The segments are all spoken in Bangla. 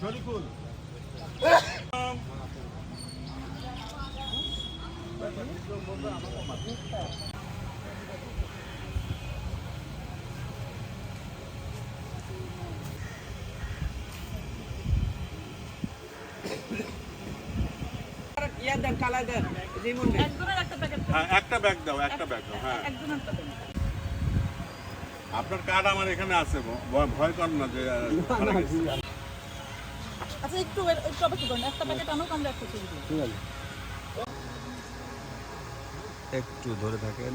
শরীফুল ইয়া দেন কালা দেন হ্যাঁ একটা ব্যাগ দাও একটা ব্যাগ দাও হ্যাঁ। আপনার কার্ড আমার এখানে আছে ভয়- কর না যে আহ, হারা গেছে। আচ্ছা একটু একটু অপেক্ষা করুন একটা প্যাকেট আনুক আমরা একটা ছবি দিই একটু ধরে থাকেন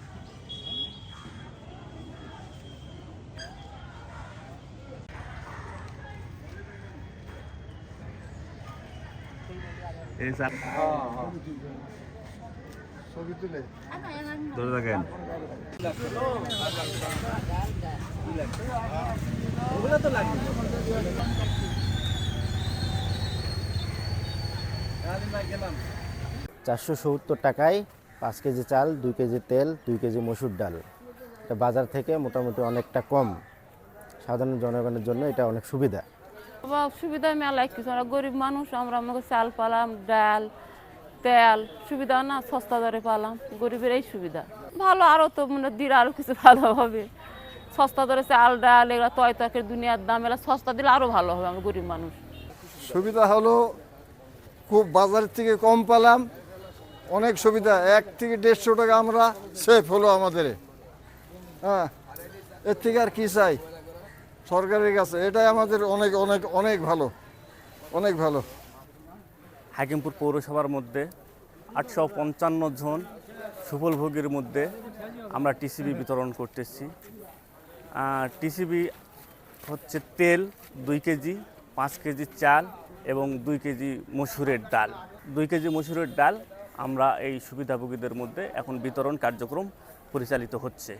ধরে থাকেন চারশো সত্তর টাকায় পাঁচ কেজি চাল, দুই কেজি তেল, দুই কেজি মসুর ডাল। এটা বাজার থেকে মোটামুটি অনেকটা কম। সাধারণ জনগণের জন্য এটা অনেক সুবিধা। অভাব সুবিধা মেলা কিছু আমরা গরিব মানুষ, আমরা আমাকে চাল পালাম, ডাল, তেল, সুবিধা না, সস্তা দরে পালাম। গরিবের এই সুবিধা। ভালো আরও তো মানে দিলে আরও কিছু ভালো হবে। সস্তা দরে চাল, ডাল, এগুলো তয় তয়কের দুনিয়ার দাম, এগুলো সস্তা দিলে আরও ভালো হবে আমরা গরিব মানুষ। সুবিধা হলো, খুব বাজার থেকে কম পেলাম। অনেক সুবিধা, এক থেকে দেড়শো টাকা আমরা সেফ হলো আমাদের। হ্যাঁ এর থেকে আর কি চাই? সরকারের কাছে, এটাই আমাদের অনেক অনেক অনেক ভালো অনেক ভালো। হাকিমপুর পৌরসভার মধ্যে আটশো পঞ্চান্ন জন সুফলভোগীর মধ্যে আমরা টিসিবি বিতরণ করতেছি। টিসিবি হচ্ছে তেল, দুই কেজি, পাঁচ কেজি চাল এবং দুই কেজি মসুরের ডাল। দুই কেজি মসুরের ডাল আমরা এই সুবিধাভোগীদের মধ্যে এখন বিতরণ কার্যক্রম পরিচালিত হচ্ছে।